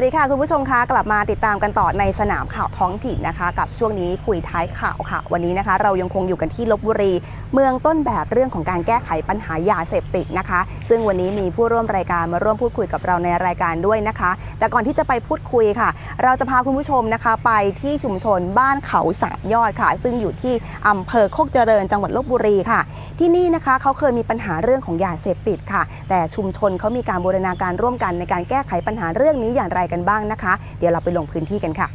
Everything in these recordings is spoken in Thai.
วัสดีค่ะ คุณผู้ชมคะกลับมาติดตามกันต่อในสนามข่าวท้องถิ่นนะคะ กับช่วงนี้คุยท้ายข่าวค่ะ วันนี้นะคะ เรายังคงอยู่กันที่ลบบุรี เมืองต้นแบบเรื่องของการแก้ไขปัญหายาเสพติดนะคะ ซึ่งวันนี้มีผู้ร่วมรายการมาร่วมพูดคุยกับเราในรายการด้วยนะคะ แต่ก่อนที่จะไปพูดคุยค่ะ เราจะพาคุณผู้ชมนะคะ ไปที่ชุมชนบ้านเขาสามยอดค่ะ ซึ่งอยู่ที่อำเภอโคกเจริญจังหวัดลบบุรีค่ะ ที่นี่นะคะเขาเคยมีปัญหาเรื่องของยาเสพติดค่ะ แต่ชุมชนเขามีการบูรณาการร่วมกันในการแก้ไขปัญหาเรื่องนี้อย่างไรกันบ้างนะคะ เดี๋ยวเราไปลงพื้นที่กันค่ะ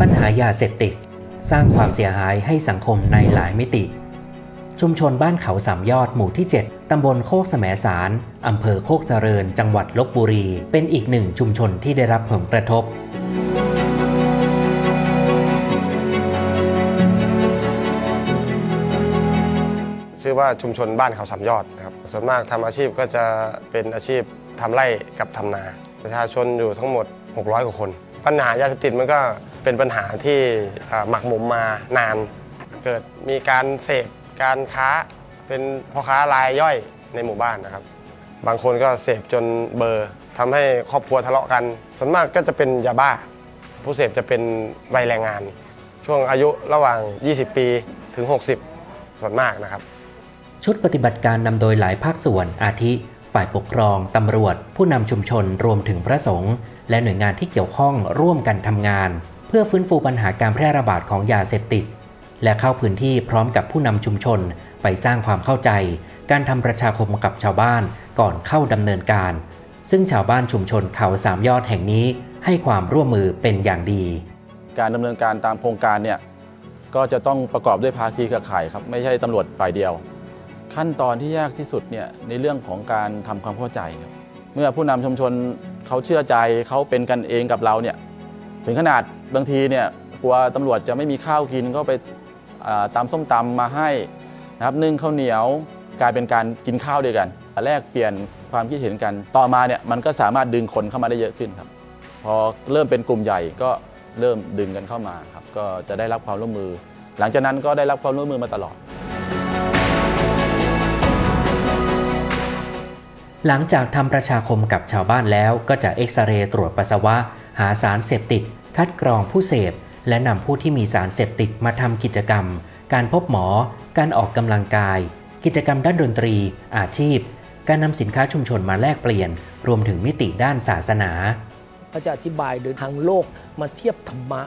ปัญหายาเสพติด สร้างความเสียหายให้สังคมในหลายมิติ ชุมชนบ้านเขาสามยอดหมู่ที่ 7 ตำบลโคกแสมสาร อำเภอโคกเจริญ จังหวัดลบบุรี เป็นอีกหนึ่งชุมชนที่ได้รับผลกระทบ ชื่อว่าชุมชนบ้านเขาสามยอดนะครับส่วนมากทำอาชีพก็จะเป็นอาชีพทำไร่กับทำนา ประชาชนอยู่ทั้งหมด 600 กว่าคน ปัญหายาเสพติดมันก็เป็นปัญหาที่หมักหมมมานาน เกิดมีการเสพการค้าเป็นพ่อค้ารายย่อยในหมู่บ้านนะครับ บางคนก็เสพจนเบอร์ทำให้ครอบครัวทะเลาะกัน ส่วนมากก็จะเป็นยาบ้า ผู้เสพจะเป็นวัยแรงงาน ช่วงอายุระหว่าง 20 ปีถึง 60 ส่วนมากนะครับ ชุดปฏิบัติการนำโดยหลายภาคส่วนอาทิ ฝ่ายปกครอง ตำรวจ ผู้นำชุมชนรวมถึงพระสงฆ์และหน่วยงานที่เกี่ยวข้องร่วมกันทำงาน เพื่อฟื้นฟูปัญหาการแพร่ระบาดของยาเสพติด และเข้าพื้นที่พร้อมกับผู้นำชุมชน ไปสร้างความเข้าใจ การทำประชาคมกับชาวบ้านก่อนเข้าดำเนินการ ซึ่งชาวบ้านชุมชนเขาสามยอดแห่งนี้ ให้ความร่วมมือเป็นอย่างดี การดำเนินการตามโครงการเนี่ยก็จะต้องประกอบด้วยภาคีเครือข่ายครับไม่ใช่ตำรวจฝ่ายเดียว ขั้นตอนที่ยากที่สุดเนี่ยในเรื่องของการทำความเข้าใจครับเมื่อผู้นำชุมชนเขาเชื่อใจเขาเป็นกันเองกับเราเนี่ยถึงขนาดบางทีเนี่ยกลัวตำรวจจะไม่มีข้าวกินก็ไปตามส้มตำมาให้นะครับนึ่งข้าวเหนียวกลายเป็นการกินข้าวด้วยกันแลกเปลี่ยนความคิดเห็นกัน ต่อมาเนี่ยมันก็สามารถดึงคนเข้ามาได้เยอะขึ้นครับพอเริ่มเป็นกลุ่มใหญ่ก็เริ่มดึงกันเข้ามาครับก็จะได้รับความร่วมมือ หลังจากนั้นก็ได้รับความร่วมมือมาตลอด หลังจากทำประชาคมกับชาวบ้านแล้วก็จะเอ็กซเรย์ตรวจปัสสาวะ หาสารเสพติด คัดกรองผู้เสพ และนำผู้ที่มีสารเสพติดมาทำกิจกรรม การพบหมอ การออกกำลังกาย กิจกรรมด้านดนตรี อาชีพ การนำสินค้าชุมชนมาแลกเปลี่ยน รวมถึงมิติด้านศาสนาเขาจะอธิบายโดยทางโลกมาเทียบธรรมะ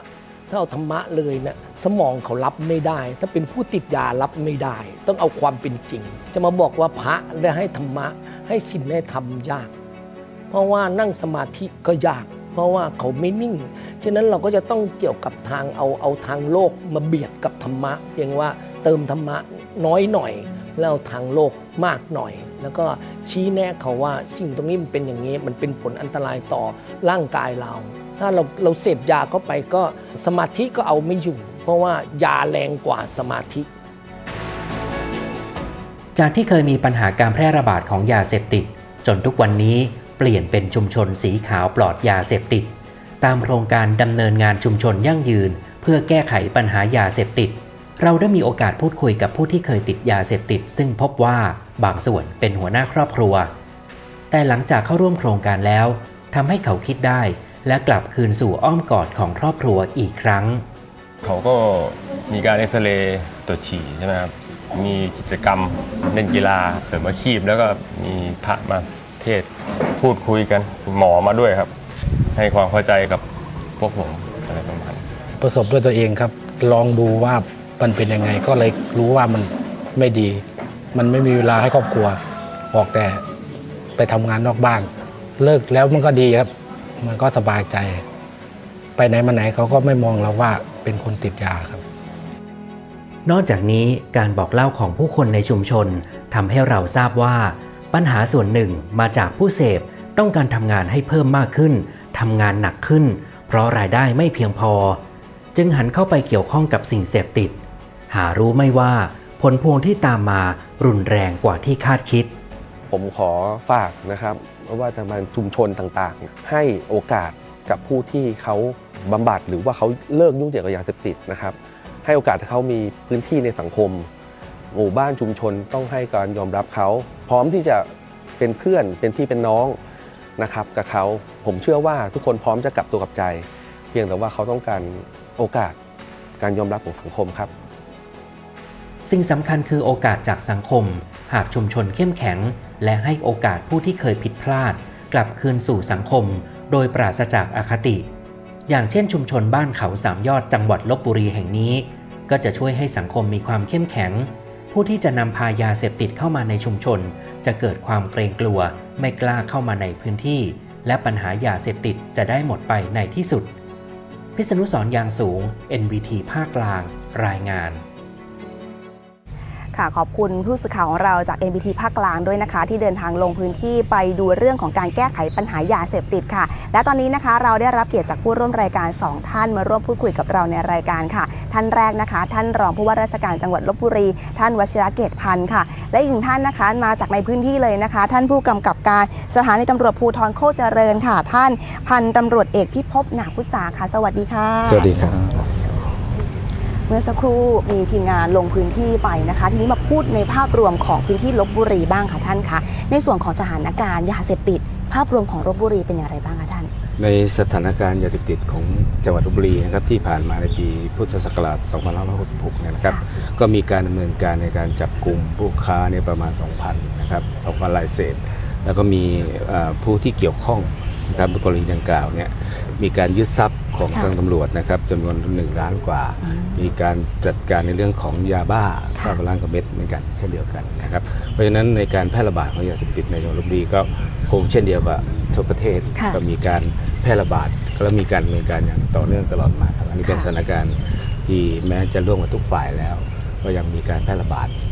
ถ้าเอาธรรมะเลยเนะี่ยสมองเขารับไม่ได้ ถ้าเป็นผู้ติดยารับไม่ได้ ต้องเอาความเป็นจริง จะมาบอกว่าพระได้ให้ธรรมะ ให้ศีลให้ธรรมยาก เพราะว่านั่งสมาธิก็ยาก เพราะว่าเขาไม่นิ่ง ฉะนั้นเราก็จะต้องเกี่ยวกับทางเอาเอาทางโลกมาเบียดกับธรรมะ เพียงว่าเติมธรรมะน้อยหน่อย แล้วทางโลกมากหน่อย แล้วก็ชี้แนะเขาว่าสิ่งตรงนี้มันเป็นอย่างนี้ มันเป็นผลอันตรายต่อร่างกายเรา ถ้าเราเราเสพยาเข้าไปก็สมาธิก็เอาไม่อยู่ เพราะว่ายาแรงกว่าสมาธิ จากที่เคยมีปัญหาการแพร่ระบาดของยาเสพติด จนทุกวันนี้เปลี่ยนเป็นชุมชนสีขาวปลอดยาเสพติด ตามโครงการดำเนินงานชุมชนยั่งยืน เพื่อแก้ไขปัญหายาเสพติด เราได้มีโอกาสพูดคุยกับผู้ที่เคยติดยาเสพติด ซึ่งพบว่าบางส่วนเป็นหัวหน้าครอบครัว แต่หลังจากเข้าร่วมโครงการแล้วทำให้เขาคิดได้ และกลับคืนสู่อ้อมกอดของครอบครัวอีกครั้ง เขาก็มีการเอ็กซเรย์ตรวจฉี่ใช่ไหมครับ มีกิจกรรมเล่นกีฬาเสริมอาชีพ แล้วก็มีพระมาเทศพูดคุยกันหมอมาด้วยครับ ให้ความเข้าใจกับพวกผมอะไรประมาณนี้ประสบด้วยตัวเองครับ ลองดูว่ามันเป็นยังไง ก็เลยรู้ว่ามันไม่ดี มันไม่มีเวลาให้ครอบครัวออกแต่ไปทำงานนอกบ้าน เลิกแล้วมันก็ดีครับ มันก็สบายใจ ไปไหนมาไหนเขาก็ไม่มองเราว่าเป็นคนติดยาครับ นอกจากนี้การบอกเล่าของผู้คนในชุมชนทำให้เราทราบว่า ปัญหาส่วนหนึ่งมาจากผู้เสพต้องการทำงานให้เพิ่มมากขึ้นทำงานหนักขึ้น เพราะรายได้ไม่เพียงพอ จึงหันเข้าไปเกี่ยวข้องกับสิ่งเสพติด หารู้ไม่ว่าผลพวงที่ตามมารุนแรงกว่าที่คาดคิด ผมขอฝากนะครับว่าจะมาชุมชนต่างๆ ให้โอกาสกับผู้ที่เขาบำบัดหรือว่าเขาเลิกยุ่งเกี่ยวกับยาเสพติดนะครับ ให้โอกาสเขามีพื้นที่ในสังคม หมู่บ้านชุมชนต้องให้การยอมรับเขา พร้อมที่จะเป็นเพื่อนเป็นพี่เป็นน้องนะครับกับเขาผมเชื่อว่าทุกคนพร้อมจะกลับตัวกลับใจ เพียงแต่ว่าเขาต้องการโอกาสการยอมรับของสังคมครับ สิ่งสำคัญคือโอกาสจากสังคม หากชุมชนเข้มแข็ง และให้โอกาสผู้ที่เคยผิดพลาด กลับคืนสู่สังคม โดยปราศจากอคติ อย่างเช่นชุมชนบ้านเขาสามยอดจังหวัดลบบุรีแห่งนี้ ก็จะช่วยให้สังคมมีความเข้มแข็ง ผู้ที่จะนำพายาเสพติดเข้ามาในชุมชน จะเกิดความเกรงกลัว ไม่กล้าเข้ามาในพื้นที่ และปัญหายาเสพติดจะได้หมดไปในที่สุด พิษณุสรยางสูง NVT ภาคกลาง รายงาน ค่ะขอบคุณผู้สื่อข่าวของเราจาก NBT ภาคกลางด้วยนะคะ ที่เดินทางลงพื้นที่ไปดูเรื่องของการแก้ไขปัญหายาเสพติดค่ะ และตอนนี้นะคะเราได้รับเกียรติจากผู้ร่วมรายการ 2 ท่านมาร่วมพูดคุยกับเราในรายการค่ะ ท่านแรกนะคะ ท่านรองผู้ว่าราชการจังหวัดลบบุรี ท่านวชิระเกตพันธ์ค่ะ และอีกหนึ่งท่านนะคะมาจากในพื้นที่เลยนะคะ ท่านผู้กำกับการสถานีตำรวจภูธรโคกเจริญค่ะ ท่านพันตำรวจเอกพิภพหนาพุษาค่ะ สวัสดีค่ะ สวัสดีครับ มื่อสักครู่มีทีมงานลงพื้นที่ไปนะคะ ทีนี้มาพูดในภาพรวมของพื้นที่ลบบุรีบ้างค่ะท่านคะในส่วนของสถานการณ์ยาเสพติด ภาพรวมของลบบุรีเป็นอย่างไรบ้างคะท่าน ในสถานการณ์ยาเสพติดของจังหวัดลบบุรีนะครับที่ผ่านมาในปีพุทธศักราช 2566 เนี่ยนะครับค่ะก็มีการดำเนินการในการจับกลุ่มผู้ค้าเนี่ยประมาณ 2,000 นะครับ 2,000รายเศษ แล้วก็มีเอ่อผู้ที่เกี่ยวข้อง นะครับกรณีดังกล่าวเนี่ยมีการยึดทรัพย์ของค่ะทางตำรวจนะครับจำนวน1ล้านกว่า มีการจัดการในเรื่องของยาบ้าค่ะ9ล้านกว่าเม็ดเหมือนกันเช่นเดียวกันนะครับเพราะฉะนั้นในการแพร่ระบาดของยาเสพติดในจังหวัดลบบุรีก็คงเช่นเดียวกับทั่วประเทศค่ะก็มีการแพร่ระบาดและมีการดำเนินการอย่างต่อเนื่องตลอดมาครับอันนี้เป็นค่ะสถานการณ์ที่แม้จะร่วมกับทุกฝ่ายแล้ว ก็ยังมีการแพร่ระบาดนะครับค่ะ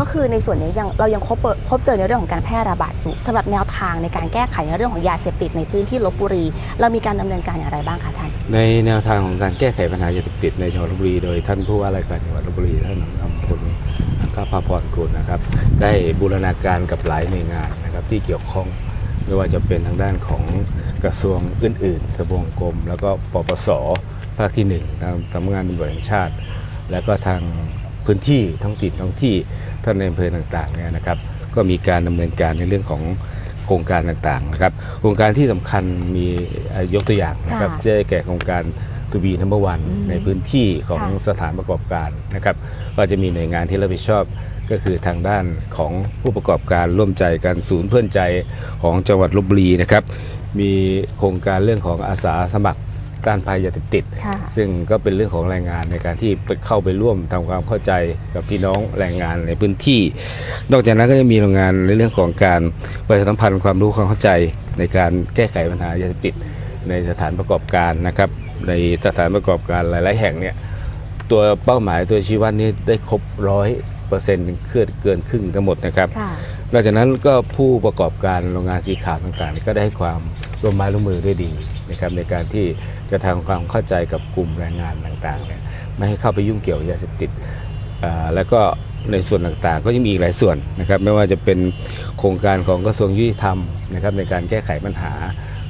ก็คือในส่วนนี้ยังเรายังพบเปิดพบเจอในเรื่องของการแพร่ระบาดอยู่สำหรับแนวทางในการแก้ไขในเรื่องของยาเสพติดในพื้นที่ลบบุรี เรามีการดำเนินการอย่างไรบ้างคะท่าน ในแนวทางของการแก้ไขปัญหายาเสพติดในจังหวัดลบบุรี โดยท่านผู้ว่าราชการจังหวัดลบบุรีท่านอำพลข้าพาพรกุลนะครับ ได้บูรณาการกับหลายหน่วยงานนะครับที่เกี่ยวข้องไม่ว่าจะเป็นทางด้านของกระทรวงอื่นๆสบวงกรม แล้วก็ปปสภาคที่หนึ่งทางสำนักงานตำรวจแห่งชาติ แล้วก็ทางพื้นที่ท้องถิ่นท้องที่ ท่านในอำเภอต่างๆเนี่ยนะครับ ก็มีการดำเนินการในเรื่องของโครงการต่างๆนะครับ โครงการที่สำคัญมีเอ่อยกตัวอย่างนะครับค่ะได้แก่โครงการทูบีนัมเบอร์วันอืมในพื้นที่ของค่ะสถานประกอบการนะครับ ก็จะมีหน่วยงานที่รับผิดชอบก็คือทางด้านของผู้ประกอบการร่วมใจกันศูนย์เพื่อนใจของจังหวัดลบบุรีนะครับ มีโครงการเรื่องของอาสาสมัคร ต้านภัยยาเสพติดค่ะซึ่งก็เป็นเรื่องของแรงงานในการที่ไปเข้าไปร่วมทำความเข้าใจกับพี่น้องแรงงานในพื้นที่ นอกจากนั้นก็จะมีโรงงานในเรื่องของการประชาสัมพันธ์ความรู้ความเข้าใจในการแก้ไขปัญหายาเสพติด ในสถานประกอบการนะครับ ในสถานประกอบการหลาย ๆ แห่งเนี่ยตัวเป้าหมายตัวชี้วัดนี้ได้ครบร้อยเปอร์เซ็นต์เกินครึ่งทั้งหมดนะครับค่ะนอกจากนั้นก็ผู้ประกอบการโรงงานสีขาวต่างๆ ก็ได้ให้ความร่วมไม้ร่วมมือด้วยดีนะครับในการที่ จะทำความเข้าใจกับกลุ่มแรงงานต่างๆเนี่ยไม่ให้เข้าไปยุ่งเกี่ยวกับยาเสพติดแล้วก็ในส่วนต่างๆ ก็ยังมีอีกหลายส่วนนะครับไม่ว่าจะเป็นโครงการของกระทรวงยุติธรรมนะครับในการแก้ไขปัญหา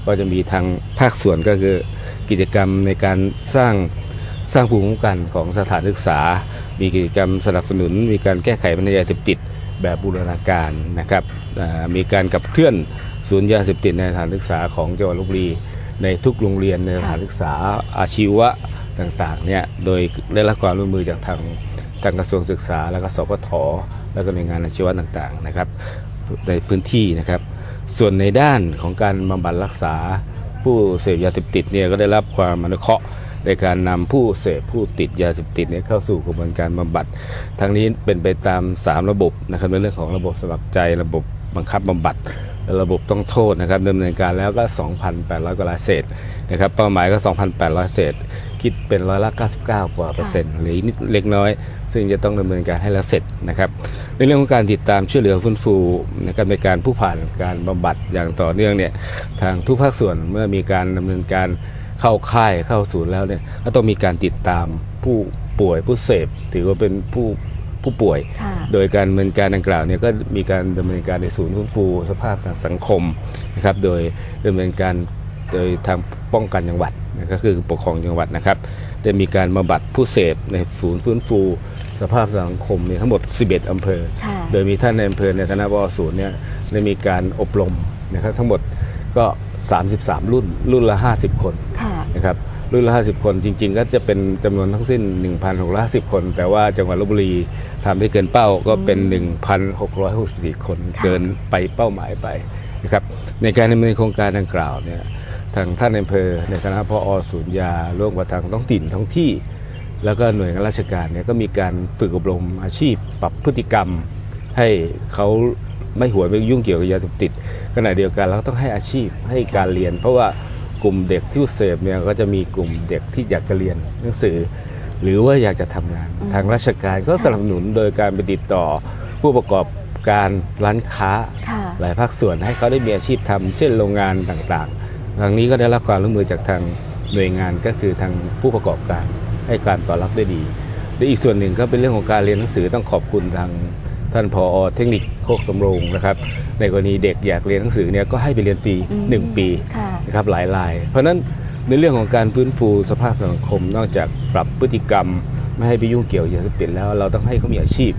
ก็จะมีทางภาคส่วนก็คือกิจกรรมในการสร้างสร้างภูมิคุ้มกันของสถานศึกษา มีกิจกรรมสนับสนุน มีการแก้ไขปัญหายาเสพติดแบบบูรณาการนะครับมีการกับเคลื่อนศูนย์ยาเสพติดในสถานศึกษาของจังหวัดลบบุรี ในทุกโรงเรียนในสถานศึกษาอาชีวะต่างๆเนี่ยโดยได้รับความร่วมมือจากทางทางกระทรวงศึกษา แล้วก็สพทแล้วก็หน่วยงานอาชีวะต่างๆนะครับ ในพื้นที่นะครับ ส่วนในด้านของการบำบัดรักษาผู้เสพยาเสพติดเนี่ยก็ได้รับความอนุเคราะห์ในการนำผู้เสพผู้ติดยาเสพติดเนี่ยเข้าสู่กระบวนการบำบัด ทั้งนี้เป็นไปตาม 3 ระบบนะครับในเรื่องของระบบสมัครใจระบบ บังคับบำบัดและระบบต้องโทษนะครับดำเนินการแล้วก็ 2,800 กว่ารายเศษนะครับเป้าหมายก็ 2,800 เศษ คิดเป็นร้อยละ 99 กว่าเปอร์เซ็นต์หรือนิดเล็กน้อย ซึ่งจะต้องดำเนินการให้แล้วเสร็จนะครับในเรื่องของการติดตามช่วยเหลือฟื้นฟูนะครับในการผู้ผ่านการบำบัดอย่างต่อเนื่องเนี่ยทางทุกภาคส่วนเมื่อมีการดำเนินการเข้าค่ายเข้าศูนย์แล้วเนี่ยก็ต้องมีการติดตามผู้ป่วยผู้เสพถือว่าเป็นผู้ ผู้ป่วยค่ะโดยการดำเนินการดังกล่าวเนี่ยก็มีการดำเนินการในศูนย์ฟื้นฟูสภาพทางสังคมนะครับโดยดำเนินการโดยทางป้องกันจังหวัดนะก็คือปกครองจังหวัดนะครับได้มีการบำบัดผู้เสพในศูนย์ฟื้นฟู สภาพสังคมเนี่ยทั้งหมด 11 อำเภอค่ะโดยมีท่านในอำเภอในฐานะบอศูนย์เนี่ยได้มีการอบรมนะครับทั้งหมดก็ 33 รุ่นรุ่นละ 50 คนค่ะนะครับรุ่นละ 50 คนจริง ๆ ก็จะเป็นจำนวนทั้งสิ้น 1,650 คน แต่ว่าจังหวัดลบบุรี ทำได้เกินเป้าก็เป็น 1,664 คนค่ะเกินไปเป้าหมายไปนะครับในการดำเนินโครงการดังกล่าวเนี่ยทางท่านในอำเภอในฐานะพอศูนย์ยาร่วมกับทางท้องถิ่นท้องที่ แล้วก็หน่วยงานราชการเนี่ยก็มีการฝึกอบรมอาชีพ ปรับพฤติกรรม ให้เขาไม่หัวไปยุ่งเกี่ยวกับยาเสพติดขณะเดียวกันเราก็ต้องให้อาชีพให้การเรียน เพราะว่ากลุ่มเด็กที่เสพเนี่ยก็จะมีกลุ่มเด็กที่อยากจะเรียนหนังสือ หรือว่าอยากจะทำงานอืมทางราชการก็สนับสนุนโดยการไปติดต่อผู้ประกอบการร้านค้าค่ะหลายภาคส่วนให้เขาได้มีอาชีพทำเช่นโรงงานต่างๆ ทางนี้ก็ได้รับความร่วมมือจากทางหน่วยงานก็คือทางผู้ประกอบการให้การตอบรับได้ดีและอีกส่วนหนึ่งก็เป็นเรื่องของการเรียนหนังสือต้องขอบคุณทางท่านผอเทคนิคโคกสำโรงนะครับในกรณีเด็กอยากเรียนหนังสือเนี่ยก็ให้ไปเรียนฟรีอืมหนึ่งปีค่ะนะครับหลายราย เพราะฉะนั้น ในเรื่องของการฟื้นฟูสภาพสังคม นอกจากปรับพฤติกรรม ไม่ให้ไปยุ่งเกี่ยวยาเสพติดแล้ว เราต้องให้เขามีอาชีพ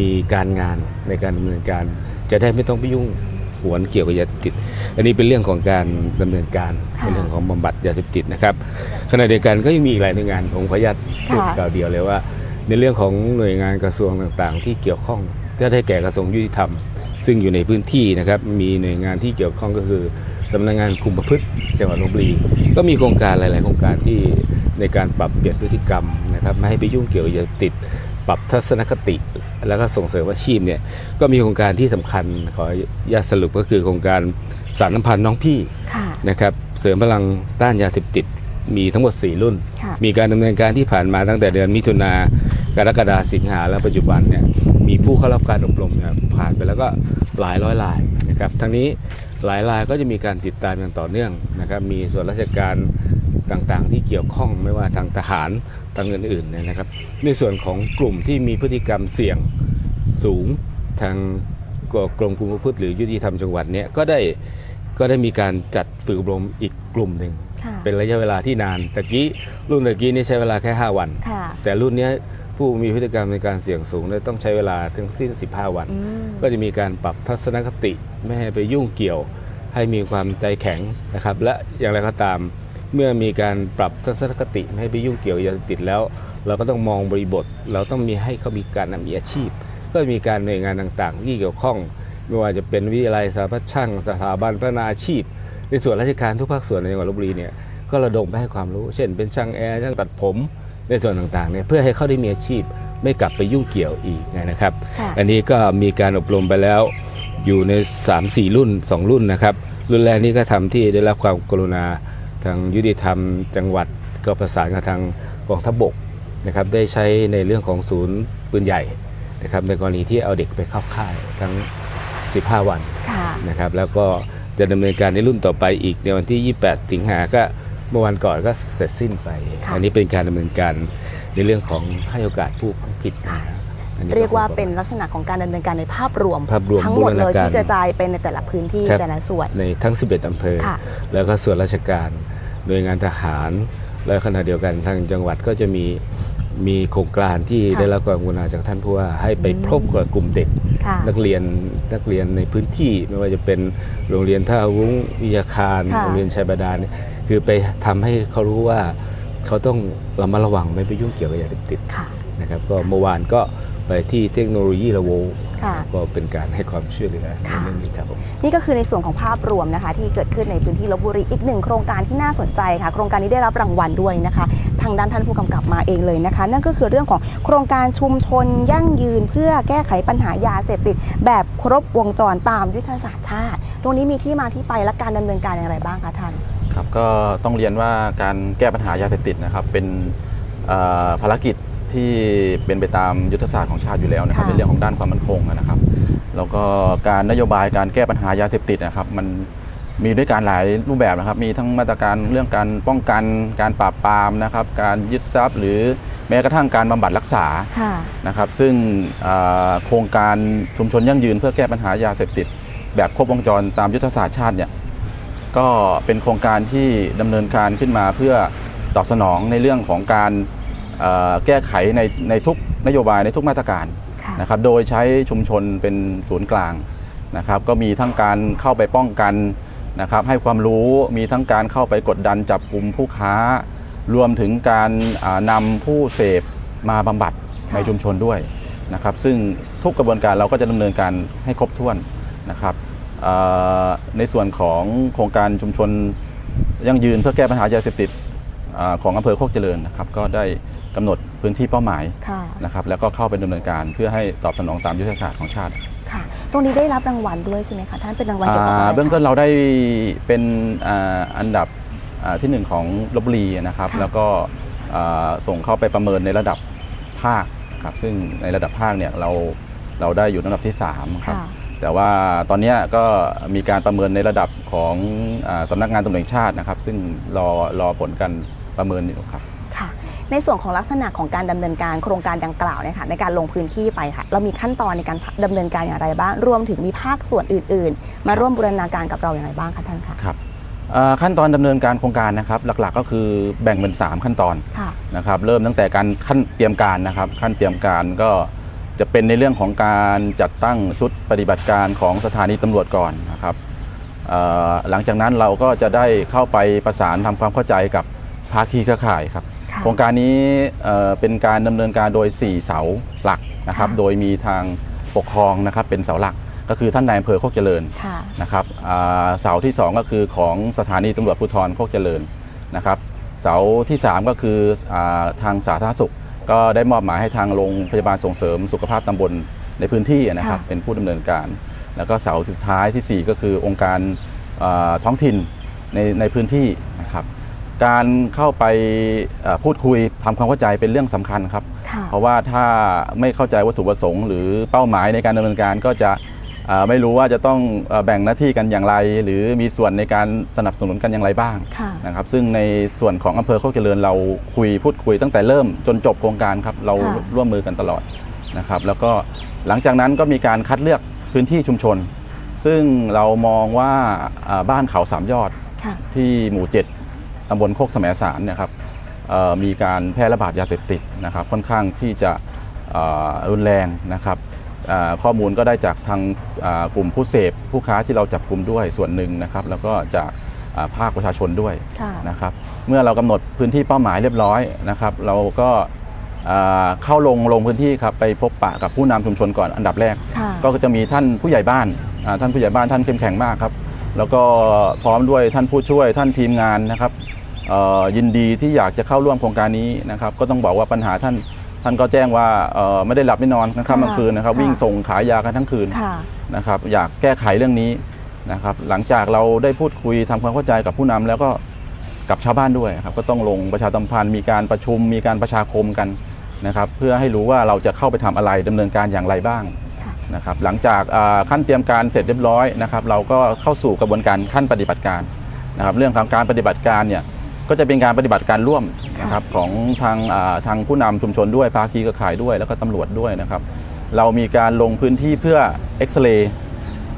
มีการงานในการดำเนินการ จะได้ไม่ต้องไปยุ่งหวนเกี่ยวกับยาเสพติด อันนี้เป็นเรื่องของการดำเนินการค่ะเป็นเรื่องของบำบัดยาเสพติดนะครับขณะเดียวกันก็ยังมีอีกหลายหน่วยงานผมขออนุญาตพูดค่ะกล่าวเดียวเลยว่า ในเรื่องของหน่วยงานกระทรวงต่างๆ ที่เกี่ยวข้องก็ได้แก่กระทรวงยุติธรรม ซึ่งอยู่ในพื้นที่นะครับมีหน่วยงานที่เกี่ยวข้องก็คือ สำนักงานคุมประพฤติจังหวัดลบบุรีก็มีโครงการหลาย ๆ โครงการที่ในการปรับเปลี่ยนพฤติกรรมนะครับไม่ให้ไปยุ่งเกี่ยวกับยาเสพติดปรับทัศนคติ แล้วก็ส่งเสริมอาชีพเนี่ยก็มีโครงการที่สำคัญขออนุญาตสรุปก็คือโครงการสารสัมพันธ์น้องพี่ค่ะนะครับเสริมพลังต้านยาเสพติดมีทั้งหมด 4 รุ่นค่ะมีการดำเนินการที่ผ่านมาตั้งแต่เดือนมิถุนากรกฎาสิงหาและปัจจุบันเนี่ย มีผู้เข้ารับการอบรมเนี่ยผ่านไปแล้วก็หลายร้อยรายนะครับทั้งนี้หลายรายก็จะมีการติดตามอย่างต่อเนื่องนะครับ มีส่วนราชการต่างๆ ที่เกี่ยวข้องไม่ว่าทางทหารทางอื่นๆเนี่ยนะครับ ในส่วนของกลุ่มที่มีพฤติกรรมเสี่ยงสูงทางกรมคุมประพฤติหรือยุติธรรมจังหวัดเนี่ยก็ได้ก็ได้มีการจัดฝึกอบรมอีกกลุ่มหนึ่งค่ะเป็นระยะเวลาที่นานตะกี้รุ่นตะกี้นี่ใช้เวลาแค่ 5 วันค่ะแต่รุ่นเนี้ย ผู้มีพฤติกรรมในการเสี่ยงสูงเนี่ยต้องใช้เวลาทั้งสิ้น 15 วันอืมก็จะมีการปรับทัศนคติไม่ให้ไปยุ่งเกี่ยว ให้มีความใจแข็งนะครับ และอย่างไรก็ตามเมื่อมีการปรับทัศนคติไม่ให้ไปยุ่งเกี่ยวยาเสพติดแล้ว เราก็ต้องมองบริบท เราต้องมีให้เขามีการมีอาชีพ ก็มีการหน่วยงานต่างๆ ที่เกี่ยวข้อง ไม่ว่าจะเป็นวิทยาลัยสถาปัตย์ช่างสถาบันพัฒนาอาชีพ ในส่วนราชการทุกภาคส่วนในจังหวัดลบบุรีเนี่ยก็ระดมไปให้ความรู้ เช่น เป็นช่างแอร์ช่างตัดผม ในส่วนต่างๆเนี่ยเพื่อให้เขาได้มีอาชีพไม่กลับไปยุ่งเกี่ยวอีกนะครับค่ะอันนี้ก็มีการอบรมไปแล้วอยู่ใน 3-4 รุ่น 2 รุ่นนะครับ รุ่นแรกนี่ก็ทำที่ได้รับความกรุณาทางยุติธรรมจังหวัดก็ประสานกับทางกองทัพบกนะครับได้ใช้ในเรื่องของศูนย์ปืนใหญ่นะครับในกรณีที่เอาเด็กไปเข้าค่ายทั้ง 15 วันค่ะนะครับแล้วก็จะดำเนินการในรุ่นต่อไปอีกในวันที่ 28 สิงหาก็ เมื่อวันก่อนก็เสร็จสิ้นไป ค่ะ อันนี้เป็นการดำเนินการในเรื่องของให้โอกาสผู้ผิดนะอันนี้ เรียกว่าขอเป็นลักษณะของการดำเนินการในภาพรวม ภาพรวมทั้งหมดเลยบูรณาการที่กระจายเป็นในแต่ละพื้นที่ครับ แต่ละส่วน ในทั้ง 11อำเภอ ค่ะ แล้วก็ส่วนราชการหน่วยงานทหาร และขณะเดียวกันทางจังหวัดก็จะมีมีโครงการที่ค่ะ ได้รับความกรุณาจากท่านผู้ว่าให้ไปอืมพบกับกลุ่มเด็ก ค่ะ นักเรียนนักเรียนในพื้นที่ไม่ว่าจะเป็นโรงเรียนท่าวุ้งวิทยาคารค่ะ โรงเรียนชัยบาดาลเนี่ย คือไปทำให้เขารู้ว่าเขาต้องระมัดระวังไม่ไปยุ่งเกี่ยวกับยาเสพติดค่ะนะครับก็เมื่อวานก็ไปที่เทคโนโลยีระโวค่ะก็เป็นการให้ความช่วยเหลือในค่ะเรื่องนี้ครับผมนี่ก็คือในส่วนของภาพรวมนะคะ ที่เกิดขึ้นในพื้นที่ลบบุรีอีกหนึ่งโครงการที่น่าสนใจค่ะ โครงการนี้ได้รับรางวัลด้วยนะคะ ทางด้านท่านผู้กำกับมาเองเลยนะคะ นั่นก็คือเรื่องของโครงการชุมชนยั่งยืนเพื่อแก้ไขปัญหายาเสพติด แบบครบวงจรตามยุทธศาสตร์ชาติ ตรงนี้มีที่มาที่ไปและการดำเนินการอย่างไรบ้างคะท่าน ครับก็ต้องเรียนว่าการแก้ปัญหายาเสพติดนะครับเป็นเอ่อภารกิจที่เป็นไปตามยุทธศาสตร์ของชาติอยู่แล้วนะครับค่ะในเรื่องของด้านความมั่นคงนะครับ แล้วก็การนโยบายการแก้ปัญหายาเสพติดนะครับ มันมีด้วยการหลายรูปแบบนะครับ มีทั้งมาตรการเรื่องการป้องกันการปราบปรามนะครับ การยึดทรัพย์ หรือแม้กระทั่งการบำบัดรักษาค่ะนะครับ ซึ่งเอ่อโครงการชุมชนยั่งยืนเพื่อแก้ปัญหายาเสพติด แบบครบวงจรตามยุทธศาสตร์ชาติเนี่ย ก็เป็นโครงการที่ดำเนินการขึ้นมาเพื่อตอบสนองในเรื่องของการเอ่อแก้ไขในในทุกนโยบายในทุกมาตรการค่ะนะครับ โดยใช้ชุมชนเป็นศูนย์กลางนะครับ ก็มีทั้งการเข้าไปป้องกันนะครับ ให้ความรู้มีทั้งการเข้าไปกดดันจับกลุ่มผู้ค้า รวมถึงการอ่านำผู้เสพมาบำบัดค่ะในชุมชนด้วยนะครับ ซึ่งทุกกระบวนการเราก็จะดำเนินการให้ครบถ้วนนะครับเอ่อ ในส่วนของโครงการชุมชนยั่งยืนเพื่อแก้ปัญหายาเสพติดอ่าของอำเภอโคกเจริญนะครับก็ได้กำหนดพื้นที่เป้าหมายค่ะนะครับแล้วก็เข้าไปดำเนินการเพื่อให้ตอบสนองตามยุทธศาสตร์ของชาติค่ะตรงนี้ได้รับรางวัลด้วยใช่ไหมคะท่านเป็นรางวัลเกี่ยวกับอะไรอ่าคะเบื้องต้นเราได้เป็นอ่าอันดับอ่าที่หนึ่งของลบบุรีนะครับค่ะแล้วก็อ่าส่งเข้าไปประเมินในระดับภาคครับซึ่งในระดับภาคเนี่ยเราเราได้อยู่อันดับที่3ครับค่ะ แต่ว่าตอนเนี้ยก็มีการประเมินในระดับของอาสำนักงานตำรวจแห่งชาตินะครับ ซึ่งรอรอผลการประเมินอยู่ครับค่ะ ในส่วนของลักษณะของการดำเนินการโครงการดังกล่าวเนี่ยค่ะในการลงพื้นที่ไปค่ะ เรามีขั้นตอนในการดำเนินการอย่างไรบ้าง รวมถึงมีภาคส่วนอื่น ๆ มาร่วมบูรณาการกับเราอย่างไรบ้างคะท่านคะครับอ่าขั้นตอนดำเนินการโครงการนะครับ หลักๆ ก็คือแบ่งเป็น 3 ขั้นตอนค่ะนะครับ เริ่มตั้งแต่การขั้นเตรียมการนะครับ ขั้นเตรียมการก็ จะเป็นในเรื่องของการจัดตั้งชุดปฏิบัติการของสถานีตำรวจก่อนนะครับเอ่อหลังจากนั้นเราก็จะได้เข้าไปประสานทำความเข้าใจกับภาคีเครือข่ายครับค่ะโครงการนี้เอ่อเป็นการดำเนินการโดย 4 เสาหลักนะครับค่ะโดยมีทางปกครองนะครับเป็นเสาหลักก็คือท่านนายอำเภอโคกเจริญค่ะนะครับอ่าเสาที่ 2 ก็คือของสถานีตำรวจภูธรโคกเจริญนะครับ เสาที่ 3 ก็คืออาทางสาธารณสุข ก็ได้มอบหมายให้ทางโรงพยาบาลส่งเสริมสุขภาพตำบลในพื้นที่นะครับค่ะเป็นผู้ดำเนินการ แล้วก็เสาสุดท้ายทีสี่4 ก็คือองค์การอ่าท้องถิ่นในในพื้นที่นะครับการเข้าไปอ่าพูดคุยทำความเข้าใจเป็นเรื่องสำคัญครับค่ะเพราะว่าถ้าไม่เข้าใจวัตถุประสงค์ หรือเป้าหมายในการดำเนินการก็จะเอ่อ ไม่รู้ว่าจะต้องเอ่อแบ่งหน้าที่กันอย่างไร หรือมีส่วนในการสนับสนุนกันอย่างไรบ้างค่ะนะครับซึ่งในส่วนของอำเภอโคกเจริญเราคุยพูดคุยตั้งแต่เริ่มจนจบโครงการครับเราค่ะร่วมมือกันตลอดนะครับแล้วก็หลังจากนั้นก็มีการคัดเลือกพื้นที่ชุมชน ซึ่งเรามองว่าอ่าบ้านเขาสามยอดค่ะที่หมู่7ตำบลโคกแสมสารเนี่ยครับเอ่อมีการแพร่ระบาดยาเสพติดนะครับค่อนข้างที่จะเอ่อรุนแรงนะครับเอ่อ ข้อมูลก็ได้จากทางอ่ากลุ่มผู้เสพผู้ค้าที่เราจับกลุ่มด้วยส่วนหนึ่งนะครับ แล้วก็จากอ่าภาคประชาชนด้วยค่ะนะครับ เมื่อเรากำหนดพื้นที่เป้าหมายเรียบร้อยนะครับ เราก็อ่าเข้าลงลงพื้นที่ครับไปพบปะกับผู้นำชุมชนก่อนอันดับแรกค่ะก็จะมีท่านผู้ใหญ่บ้านอ่าท่านผู้ใหญ่บ้านท่านเข้มแข็งมากครับ แล้วก็พร้อมด้วยท่านผู้ช่วยท่านทีมงานนะครับเอ่อยินดีที่อยากจะเข้าร่วมโครงการนี้นะครับ ก็ต้องบอกว่าปัญหาท่าน ท่านก็แจ้งว่าเอ่อไม่ได้หลับไม่นอนกลางค่ำกลางคืนนะครับค่ะวิ่งส่งขายยากันทั้งคืนค่ะนะครับ อยากแก้ไขเรื่องนี้นะครับ หลังจากเราได้พูดคุยทำความเข้าใจกับผู้นำแล้วก็กับชาวบ้านด้วยครับก็ต้องลงประชาสัมพันธ์มีการประชุมมีการประชาคมกันนะครับเพื่อให้รู้ว่าเราจะเข้าไปทำอะไรดำเนินการอย่างไรบ้างค่ะนะครับหลังจากอ่าขั้นเตรียมการเสร็จเรียบร้อยนะครับเราก็เข้าสู่กระบวนการขั้นปฏิบัติการนะครับเรื่องของการปฏิบัติการเนี่ย ก็จะเป็นการปฏิบัติการร่วมนะครับของทางอ่าทางผู้นำชุมชนด้วยภาคีเครือข่ายด้วย แล้วก็ตำรวจด้วยนะครับ เรามีการลงพื้นที่เพื่อเอ็กซเรย์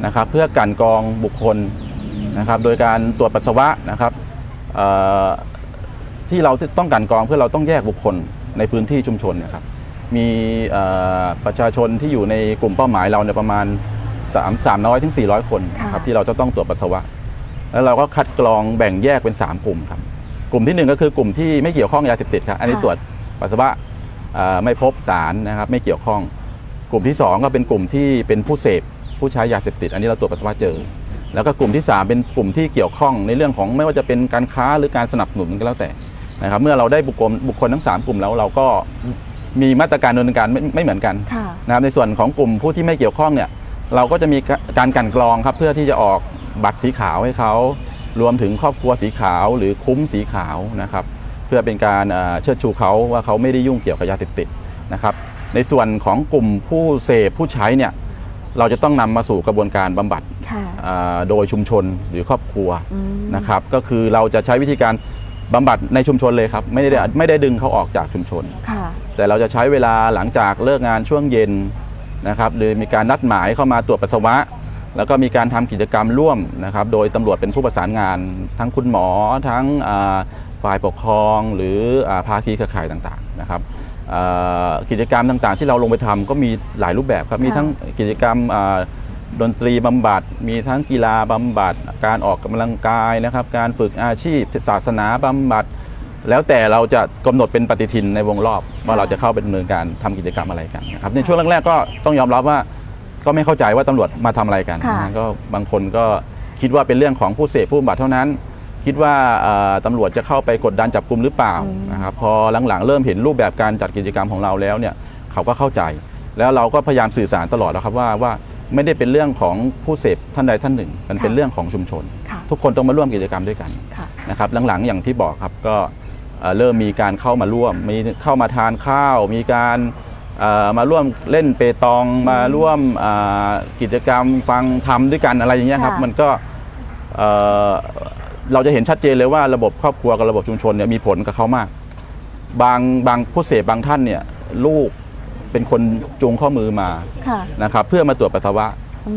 นะครับเพื่อกลั่นกรองบุคคลนะครับโดยการตรวจปัสสาวะนะครับเอ่อที่เราต้องกลั่นกรองเพื่อเราต้องแยกบุคคลในพื้นที่ชุมชนนะครับมีเอ่อประชาชนที่อยู่ในกลุ่มเป้าหมายเราเนี่ยประมาณ 3 300ถึง400 คนค่ะครับที่เราจะต้องตรวจปัสสาวะ แล้วเราก็คัดกรองแบ่งแยกเป็น 3 กลุ่มครับ กลุ่มที่ 1 ก็คือกลุ่มที่ไม่เกี่ยวข้องยาเสพติดครับอันนี้ค่ะ ตรวจปัสสาวะเอ่อไม่พบสารนะครับ ไม่เกี่ยวข้อง กลุ่มที่ 2 ก็เป็นกลุ่มที่เป็นผู้เสพผู้ใช้ยาเสพติด อันนี้เราตรวจปัสสาวะเจอ แล้วก็กลุ่มที่ 3 เป็นกลุ่มที่เกี่ยวข้องในเรื่องของไม่ว่าจะเป็นการค้าหรือการสนับสนุนก็แล้วแต่นะครับเมื่อเราได้บุคคลบุคคลทั้ง 3 กลุ่มแล้วเราก็มีมาตรการดำเนินการไม่ไม่เหมือนกัน ค่ะ นะครับในส่วนของกลุ่มผู้ที่ไม่เกี่ยวข้องเนี่ยเราก็จะมีการกลันกรองครับเพื่อที่จะออกบัตรสีขาวให้เขา รวมถึงครอบครัวสีขาวหรือคุ้มสีขาวนะครับ เพื่อเป็นการเอ่อเชิดชูเขาว่าเขาไม่ได้ยุ่งเกี่ยวกับยาเสพติดนะครับ ในส่วนของกลุ่มผู้เสพผู้ใช้เนี่ยเราจะต้องนำมาสู่กระบวนการบำบัดค่ะอ่าโดยชุมชนหรือครอบครัวอืมนะครับ ก็คือเราจะใช้วิธีการบำบัดในชุมชนเลยครับ ไม่ได้ไม่ได้ดึงเขาออกจากชุมชนค่ะแต่เราจะใช้เวลาหลังจากเลิกงานช่วงเย็นนะครับหรือมีการนัดหมายเข้ามาตรวจปัสสาวะ แล้วก็มีการทำกิจกรรมร่วมนะครับ โดยตำรวจเป็นผู้ประสานงาน ทั้งคุณหมอทั้งอ่าฝ่ายปกครอง หรืออาภาคีเครือข่ายต่างๆนะครับอ่ากิจกรรมต่างๆ ที่เราลงไปทำก็มีหลายรูปแบบครับ มีทั้งกิจกรรมอ่าดนตรีบำบัด มีทั้งกีฬาบำบัด การออกกำลังกายนะครับ การฝึกอาชีพศาสนาบำบัด แล้วแต่เราจะกำหนดเป็นปฏิทินในวงรอบว่าเราจะเข้าไปดำเนินการทำกิจกรรมอะไรกันนะครับในช่วงแรกๆก็ต้องยอมรับว่า ก็ไม่เข้าใจว่าตำรวจมาทำอะไรกันค่ะ นะก็บางคนก็คิดว่าเป็นเรื่องของผู้เสพผู้บำบัดเท่านั้น คิดว่าเอ่อตำรวจจะเข้าไปกดดันจับกลุ่มหรือเปล่านะครับพอหลังๆ เริ่มเห็นรูปแบบการจัดกิจกรรมของเราแล้วเนี่ยเขาก็เข้าใจ แล้วเราก็พยายามสื่อสารตลอดแล้วครับว่าว่าไม่ได้เป็นเรื่องของผู้เสพท่านใดท่านหนึ่ง มันเป็นเรื่องของชุมชน ค่ะทุกคนต้องมาร่วมกิจกรรมด้วยกัน ค่ะ นะครับหลังๆอย่างที่บอกครับก็เอ่อเริ่มมีการเข้ามาร่วม มีเข้ามาทานข้าว มีการเอ่อ มาร่วมเล่นเปตองมาร่วมเอ่อกิจกรรมฟังทำด้วยกันอะไรอย่างเงี้ยครับค่ะมันก็เอ่อเราจะเห็นชัดเจนเลยว่าระบบครอบครัวกับระบบชุมชนเนี่ยมีผลกับเขามาก บางบางผู้เสพบางท่านเนี่ยลูกเป็นคนจูงข้อมือมาค่ะนะครับเพื่อมาตรวจปัสสาวะ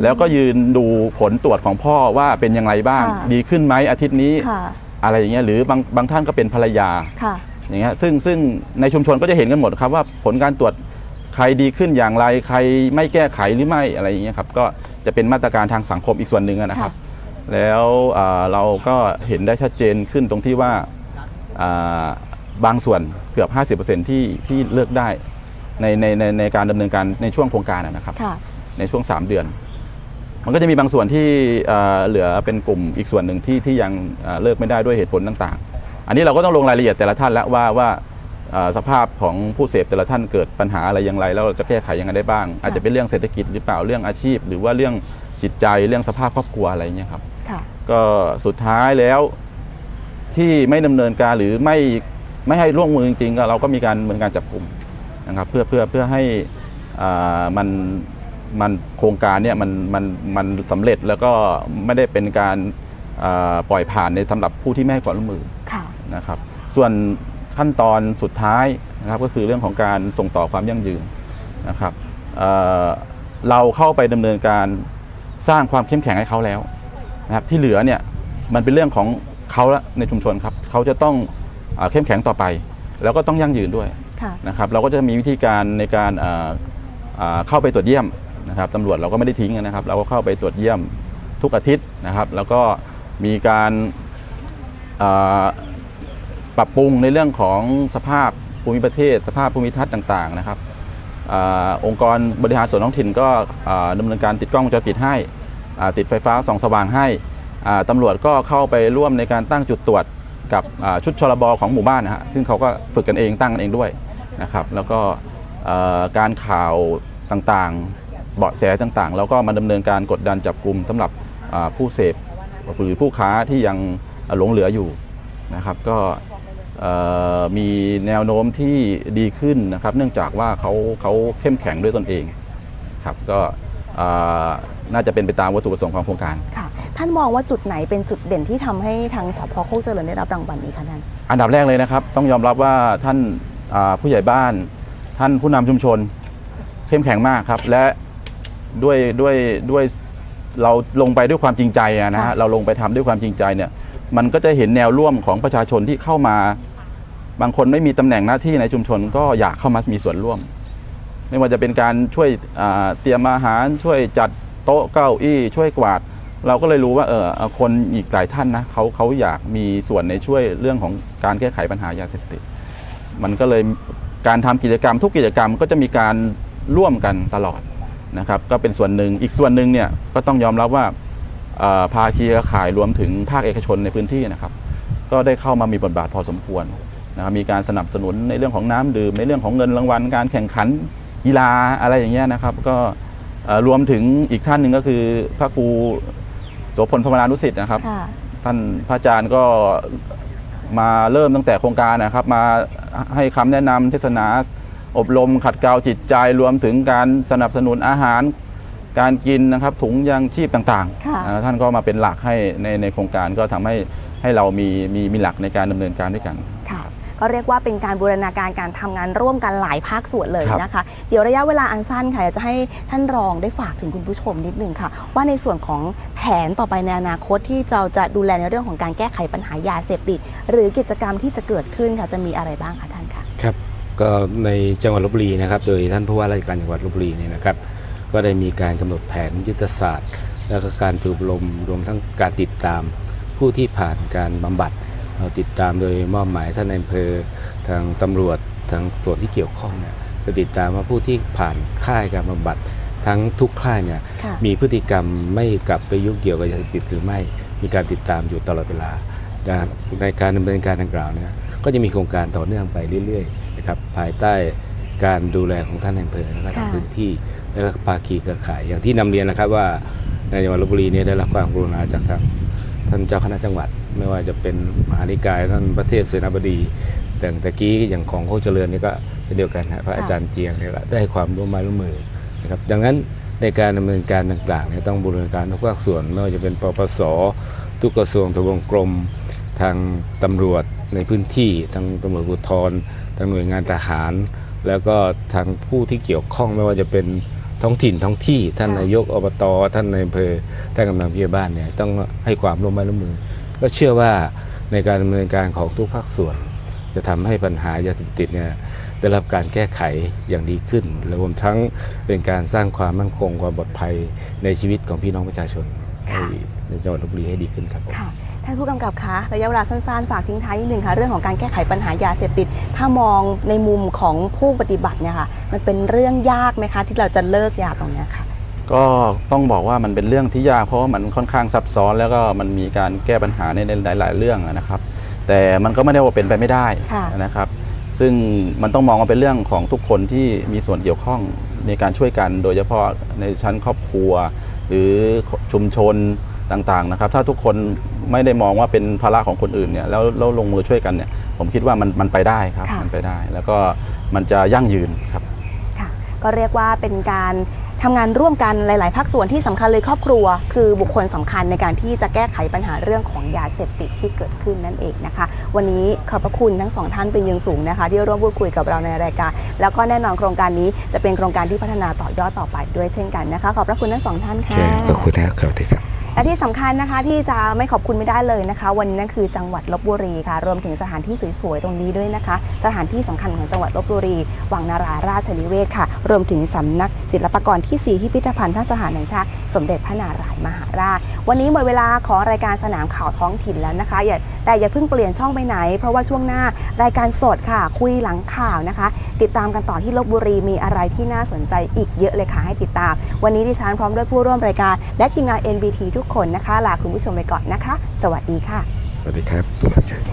แล้วก็ยืนดูผลตรวจของพ่อว่าเป็นยังไงบ้างค่ะดีขึ้นไหมอาทิตย์นี้ค่ะอะไรอย่างเงี้ยหรือบางบางท่านก็เป็นภรรยาค่ะอย่างเงี้ยซึ่งซึ่งในชุมชนก็จะเห็นกันหมดครับว่าผลการตรวจ ใครดีขึ้นอย่างไร ใครไม่แก้ไขหรือไม่อะไรอย่างเงี้ยครับก็จะเป็นมาตรการทางสังคมอีกส่วนหนึ่งอะนะครับ แล้วอ่าเราก็เห็นได้ชัดเจนขึ้นตรงที่ว่าอ่าบางส่วนเกือบ 50%ที่ที่เลือกได้ในในในในการดำเนินการในช่วงโครงการอะนะครับค่ะในช่วง 3 เดือน มันก็จะมีบางส่วนที่เอ่อเหลือเป็นกลุ่มอีกส่วนหนึ่งที่ที่ยังเอ่อเลิกไม่ได้ด้วยเหตุผลต่าง ๆ อันนี้เราก็ต้องลงรายละเอียดแต่ละท่านแล้วว่าว่าเอ่อ สภาพของผู้เสพแต่ละท่านเกิดปัญหาอะไรอย่างไรแล้วเราจะแก้ไขยังไงได้บ้าง อาจจะเป็นเรื่องเศรษฐกิจหรือเปล่าเรื่องอาชีพ หรือว่าเรื่องจิตใจเรื่องสภาพครอบครัวอะไรอย่างเงี้ยครับค่ะก็สุดท้ายแล้วที่ไม่ดำเนินการหรือไม่ไม่ให้ร่วมมือจริงๆก็เราก็มีการดำเนินการจับกลุ่มนะครับเพื่อเพื่อเพื่อให้อ่ามันมันโครงการเนี่ยมันมันมันสำเร็จแล้วก็ไม่ได้เป็นการอ่าปล่อยผ่านในสำหรับผู้ที่ไม่ให้ความร่วมมือค่ะนะครับ ส่วน ขั้นตอนสุดท้ายนะครับก็คือเรื่องของการส่งต่อความยั่งยืนนะครับเอ่อเราเข้าไปดำเนินการสร้างความเข้มแข็งให้เขาแล้วนะครับที่เหลือเนี่ยมันเป็นเรื่องของเขาละในชุมชนครับเขาจะต้องอาเข้มแข็งต่อไป แล้วก็ต้องยั่งยืนด้วยค่ะนะครับเราก็จะมีวิธีการในการอ่าอ่าเข้าไปตรวจเยี่ยมนะครับตำรวจเราก็ไม่ได้ทิ้งนะครับ เราก็เข้าไปตรวจเยี่ยมทุกอาทิตย์นะครับ แล้วก็มีการอ่า ปรับปรุงในเรื่องของสภาพภูมิประเทศ สภาพภูมิทัศน์ต่างๆนะครับอองค์กรบริหารส่วนท้องถิ่นก็อ่าดำเนินการติดกล้องวงจรปิดให้ติดไฟฟ้าส่องสว่างให้อ่าตำรวจก็เข้าไปร่วมในการตั้งจุดตรวจกับชุดชลบของหมู่บ้านนะฮะซึ่งเขาก็ฝึกกันเองตั้งกันเองด้วยนะครับ แล้วก็การข่าวต่างๆ เบาะแสต่างๆ แล้วก็มาดำเนินการกดดันจับกลุ่มสำหรับผู้เสพหรือผู้ค้าที่ยังหลงเหลืออยู่นะครับ ก็ มีแนวโน้มที่ดีขึ้นนะครับ เนื่องจากว่าเขาเขาเข้มแข็งด้วยตนเองครับก็อ่าน่าจะเป็นไปตามวัตถุประสงค์ของโครงการค่ะ ท่านมองว่าจุดไหนเป็นจุดเด่นที่ทำให้ทางสพโคกเจริญได้รับรางวัลนี้คะท่านอันดับแรกเลยนะครับ ต้องยอมรับว่าท่านอ่าผู้ใหญ่บ้าน ท่านผู้นำชุมชน เข้มแข็งมากครับ และด้วยด้วยด้วยเราลงไปด้วยความจริงใจอะนะฮะค่ะเราลงไปทำด้วยความจริงใจเนี่ยมันก็จะเห็นแนวร่วมของประชาชนที่เข้ามา บางคนไม่มีตำแหน่งหน้าที่ในชุมชนก็อยากเข้ามามีส่วนร่วม ไม่ว่าจะเป็นการช่วยเตรียมอาหารช่วยจัดโต๊ะเก้าอี้ช่วยกวาด เราก็เลยรู้ว่าเออคนอีกหลายท่านนะเขาเขาอยากมีส่วนในช่วยเรื่องของการแก้ไขปัญหายาเสพติดมันก็เลยการทำกิจกรรม ทุกกิจกรรมก็จะมีการร่วมกันตลอดนะครับ ก็เป็นส่วนหนึ่งอีกส่วนหนึ่งเนี่ยก็ต้องยอมรับว่าภาคีเครือข่ายรวมถึงภาคเอกชนในพื้นที่นะครับ ก็ได้เข้ามามีบทบาทพอสมควร นะครับมีการสนับสนุนในเรื่องของน้ำดื่มในเรื่องของเงินรางวัล การแข่งขันกีฬาอะไรอย่างเงี้ยนะครับ ก็เอ่อรวมถึงอีกท่านหนึ่งก็คือพระครูโสพลพรหมนานุสิทธิ์นะครับค่ะท่านพระอาจารย์ก็มาเริ่มตั้งแต่โครงการนะครับ มาให้คำแนะนำเทศนาอบรมขัดเกลาจิตใจรวมถึงการสนับสนุนอาหารการกินนะครับถุงยางชีพต่างค่ะๆนะท่านก็มาเป็นหลักให้ในในโครงการก็ทำให้ให้เรามีมีมีหลักในการดำเนินการด้วยกันค่ะ ก็เรียกว่าเป็นการบูรณาการการทำงานร่วมกันหลายภาคส่วนเลยครับนะคะ เดี๋ยวระยะเวลาอันสั้นค่ะอยากจะให้ท่านรองได้ฝากถึงคุณผู้ชมนิดนึงค่ะ ว่าในส่วนของแผนต่อไปในอนาคตที่เราจะดูแลในเรื่องของการแก้ไขปัญหายาเสพติดหรือกิจกรรมที่จะเกิดขึ้นค่ะจะมีอะไรบ้างคะท่านคะครับก็ในจังหวัดลบบุรีนะครับ โดยท่านผู้ว่าราชการจังหวัดลบบุรีเนี่ยนะครับ ก็ได้มีการกำหนดแผนยุทธศาสตร์ แล้วก็การฝึกอบรมรวมทั้งการติดตามผู้ที่ผ่านการบำบัดเรา ติดตามโดยมอบหมายท่านในอำเภอทางตำรวจทางส่วนที่เกี่ยวข้องเนี่ยจะติดตามว่าผู้ที่ผ่านค่ายการบำบัดทั้งทุกค่ายเนี่ยค่ะมีพฤติกรรมไม่กลับไปยุ่งเกี่ยวกับยาเสพติดหรือไม่มีการติดตามอยู่ตลอดเวลาดังนั้นในการดำเนินการดังกล่าวเนี่ยก็จะมีโครงการต่อเนื่องไปเรื่อยๆนะครับภายใต้การดูแลของท่านในอำเภอและก็ทางค่ะพื้นที่และก็ภาคีเครือข่ายอย่างที่นำเรียนนะครับว่าในจังหวัดลบบุรีเนี่ยได้รับความกรุณาจากทาง ท่านเจ้าคณะจังหวัด ไม่ว่าจะเป็นมหานิกายท่านพระเทพเสนาบดี แต่ตะกี้อย่างของโคกเจริญนี่ก็เช่นเดียวกันฮะพระอาจารย์เจียงเนี่ยได้ความร่วมไม้ร่วมมือนะครับดังนั้นในการดำเนินการต่างๆเนี่ยต้องบูรณาการทุกภาคส่วนไม่ว่าจะเป็นปปส ทุกกระทรวงทบวงกรม ทางตำรวจในพื้นที่ทางตำรวจภูธรทางหน่วยงานทหาร แล้วก็ทางผู้ที่เกี่ยวข้องไม่ว่าจะเป็น ท้องถิ่นท้องที่ท่านค่ะนายกอบตท่านในายอำเภอท่านกำนันผู้ใหญ่บ้านเนี่ยต้องให้ความร่วมไมือร่วมมือ ก็เชื่อว่าในการดำเนินการของทุกภาคส่วน จะทำให้ปัญหายาเสพติดเนี่ยได้รับการแก้ไขอย่างดีขึ้นและรวมทั้งเป็นการสร้างความมั่นคงความปลอดภัยในชีวิตของพี่น้องประชาชนค่ะให้ในจังหวัดลบบุรีให้ดีขึ้นครับผมค่ะ ท่านผู้กำกับคะระยะเวลาสั้นๆ ฝากทิ้งท้ายนิดหนึ่งค่ะเรื่องของการแก้ไขปัญหายาเสพติด ถ้ามองในมุมของผู้ปฏิบัติเนี่ยค่ะมันเป็นเรื่องยากไหมคะ ที่เราจะเลิกยาตรงเนี้ยค่ะ ก็ต้องบอกว่ามันเป็นเรื่องที่ยากเพราะว่ามันค่อนข้างซับซ้อนแล้วก็มันมีการแก้ปัญหาในหลาย ๆ เรื่องนะครับ แต่มันก็ไม่ได้ว่าเป็นไปไม่ได้ค่ะนะครับ ซึ่งมันต้องมองว่าเป็นเรื่องของทุกคนที่มีส่วนเกี่ยวข้องในการช่วยกัน โดยเฉพาะในชั้นครอบครัว หรือชุมชน ต่างๆนะครับ ถ้าทุกคนไม่ได้มองว่าเป็นภาระของคนอื่นเนี่ยแล้วแล้วลงมือช่วยกันเนี่ย ผมคิดว่ามันมันไปได้ครับค่ะ มันไปได้ แล้วก็มันจะยั่งยืนครับ ค่ะก็เรียกว่าเป็นการทำงานร่วมกันหลาย ๆ ภาคส่วนที่สำคัญเลยครอบครัว คือบุคคลสำคัญในการที่จะแก้ไขปัญหาเรื่องของยาเสพติดที่เกิดขึ้นนั่นเองนะคะ วันนี้ขอบพระคุณทั้งสองท่านเป็นอยังสูงนะคะ ที่ร่วมพูดคุยกับเราในรายการ แล้วก็แน่นอนโครงการนี้จะเป็นโครงการที่พัฒนาต่อยอดต่อไปด้วยเช่นกันนะคะ ขอบพระคุณทั้งสองท่านค่ะ ขอบคุณนะครับสวัสดีครับ และที่สำคัญนะคะที่จะไม่ขอบคุณไม่ได้เลยนะคะ วันนี้นั่นคือจังหวัดลบบุรีค่ะ รวมถึงสถานที่สวยๆตรงนี้ด้วยนะคะ สถานที่สำคัญของจังหวัดลบบุรี วังนาราราชนิเวศค่ะ รวมถึงสำนักศิลปากรที่ 4 พิพิธภัณฑ์ทสถานแห่งชาติสมเด็จพระนารายณ์มหาราช วันนี้หมดเวลาของรายการสนามข่าวท้องถิ่นแล้วนะคะอย่าแต่อย่าเพิ่งเปลี่ยนช่องไปไหน เพราะว่าช่วงหน้ารายการสดค่ะ คุยหลังข่าวนะคะ ติดตามกันต่อที่ลบบุรีมีอะไรที่น่าสนใจอีกเยอะเลยค่ะให้ติดตาม วันนี้ดิฉันพร้อมด้วยผู้ร่วมรายการ และทีมงาน NBT ทุกคนนะคะลาคุณผู้ชมไปก่อนนะคะ สวัสดีค่ะ สวัสดีครับ